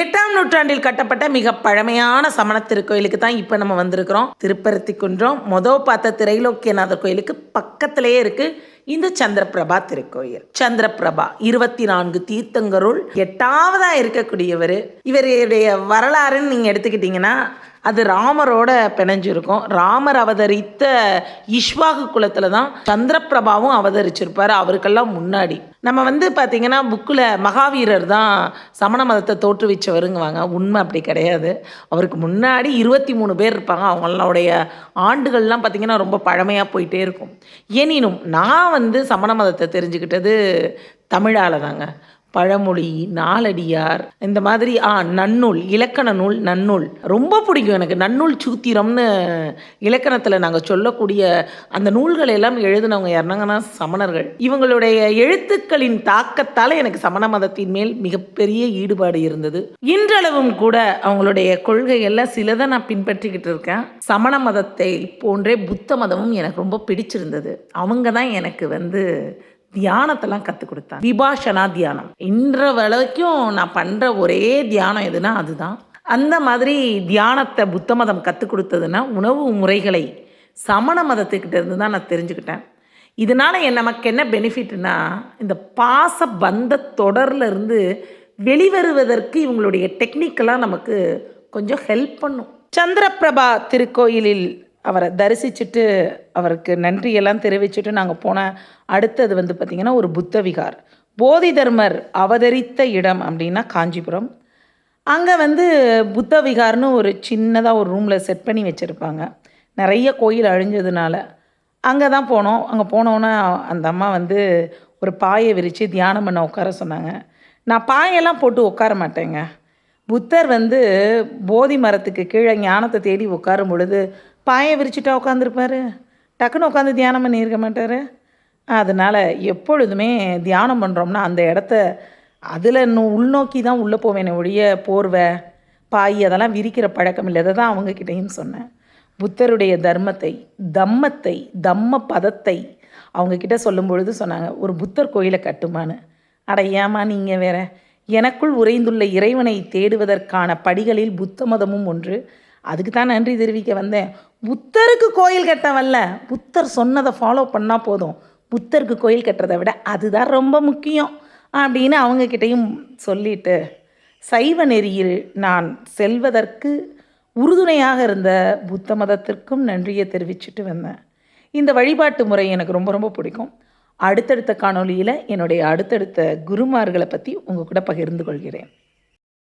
எட்டாம் நூற்றாண்டில் கட்டப்பட்ட மிக பழமையான சமண திருக்கோயிலுக்கு தான் இப்போ நம்ம வந்திருக்கிறோம். திருப்பரத்தி குன்றம் மொதல் பார்த்த திரைலோக்கியநாதர் கோயிலுக்கு பக்கத்திலேயே இருக்கு இந்த சந்திரபிரபா திருக்கோயில். சந்திரபிரபா இருபத்தி நான்கு தீர்த்தங்கருள் எட்டாவதா இருக்கக்கூடியவர். இவருடைய வரலாறுன்னு நீங்க எடுத்துக்கிட்டிங்கன்னா அது ராமரோட பிணைஞ்சிருக்கும். ராமர் அவதரித்த இஷ்வாகு குலத்தில் தான் சந்திரபிரபாவும் அவதரிச்சிருப்பார் அவருக்கெல்லாம் முன்னாடி. நம்ம வந்து பார்த்திங்கன்னா புக்கில் மகாவீரர் தான் சமண மதத்தை தோற்றுவிச்சவருங்குவாங்க. உண்மை அப்படி கிடையாது. அவருக்கு முன்னாடி இருபத்தி மூணு பேர் இருப்பாங்க. அவங்களுடைய ஆண்டுகள்லாம் பார்த்திங்கன்னா ரொம்ப பழமையாக போயிட்டே இருக்கும். எனினும் நான் வந்து சமண மதத்தை தெரிஞ்சுக்கிட்டது தமிழால் தாங்க. பழமொழி நாலடியார் இந்த மாதிரி ஆ நன்னூல் இலக்கண நூல் நன்னூல். ரொம்ப பிடிக்கும் எனக்கு. நன்னூல் சூத்திரம்னு இலக்கணத்தில் நாங்கள் சொல்லக்கூடிய அந்த நூல்களை எல்லாம் எழுதினவங்க யாருனாங்கன்னா சமணர்கள். இவங்களுடைய எழுத்துக்களின் தாக்கத்தால் எனக்கு சமண மதத்தின் மேல் மிகப்பெரிய ஈடுபாடு இருந்தது. இன்றளவும் கூட அவங்களுடைய கொள்கைகளில் சிலதை நான் பின்பற்றிக்கிட்டு இருக்கேன். சமண மதத்தை போன்றே புத்த மதமும் எனக்கு ரொம்ப பிடிச்சிருந்தது. அவங்க தான் எனக்கு வந்து தியானத்தெல்லாம் கற்றுக் கொடுத்தாங்க. விபாஷனா தியானம். இன்ற வரைக்கும் நான் பண்ணுற ஒரே தியானம் எதுனா அதுதான். அந்த மாதிரி தியானத்தை புத்த மதம் கற்றுக் கொடுத்ததுன்னா உணவு முறைகளை சமண மதத்துக்கிட்ட இருந்து தான் நான் தெரிஞ்சுக்கிட்டேன். இதனால் என் நமக்கு என்ன பெனிஃபிட்னா இந்த பாச பந்த தொடர்ல இருந்து வெளிவருவதற்கு இவங்களுடைய டெக்னிக்கெல்லாம் நமக்கு கொஞ்சம் ஹெல்ப் பண்ணும். சந்திரபிரபா திருக்கோயிலில் அவரை தரிசிச்சுட்டு அவருக்கு நன்றியெல்லாம் தெரிவிச்சுட்டு நாங்கள் போன அடுத்தது வந்து பார்த்திங்கன்னா ஒரு புத்த விகார். போதி தர்மர் அவதரித்த இடம் அப்படின்னா காஞ்சிபுரம். அங்கே வந்து புத்த விகார்னு ஒரு சின்னதாக ஒரு ரூமில் செட் பண்ணி வச்சுருப்பாங்க. நிறைய கோயில் அழிஞ்சதுனால அங்கே தான் போனோம். அங்கே போனோன்னே அந்த அம்மா வந்து ஒரு பாயை விரித்து தியானம் பண்ண உட்கார சொன்னாங்க. நான் பாயெல்லாம் போட்டு உட்கார மாட்டேங்க. புத்தர் வந்து போதி மரத்துக்கு கீழே ஞானத்தை தேடி உட்காரும் பொழுது பாயை விரிச்சுட்டா உட்காந்துருப்பாரு டக்குன்னு உட்காந்து தியானம் பண்ணியிருக்க மாட்டார். அதனால் எப்பொழுதுமே தியானம் பண்ணுறோம்னா அந்த இடத்த அதில் இன்னும் உள்நோக்கி தான் உள்ளே போவேனே ஒழிய போர்வை பாய் அதெல்லாம் விரிக்கிற பழக்கம் இல்லை. அதை தான் அவங்கக்கிட்டேயும் சொன்னேன். புத்தருடைய தர்மத்தை தம்மத்தை தம்ம பதத்தை அவங்கக்கிட்ட சொல்லும் பொழுது சொன்னாங்க ஒரு புத்தர் கோயிலை கட்டுமான்னு. அட ஏமா நீங்கள் வேற எனக்குள் உறைந்துள்ள இறைவனை தேடுவதற்கான படிகளில் புத்த மதமும் ஒன்று. அதுக்கு தான் நன்றி தெரிவிக்க வந்தேன். புத்தருக்கு கோயில் கட்ட வரல புத்தர் சொன்னதை ஃபாலோ பண்ணால் போதும். புத்தருக்கு கோயில் கட்டுறதை விட அதுதான் ரொம்ப முக்கியம் அப்படின்னு அவங்கக்கிட்டையும் சொல்லிட்டு சைவ நெறியில் நான் செல்வதற்கு உறுதுணையாக இருந்த புத்த மதத்திற்கும் நன்றியை தெரிவிச்சுட்டு வந்தேன். இந்த வழிபாட்டு முறை எனக்கு ரொம்ப ரொம்ப பிடிக்கும். அடுத்தடுத்த காணொலியில் என்னுடைய அடுத்தடுத்த குருமார்களை பற்றி உங்கள் கூட பகிர்ந்து கொள்கிறேன்.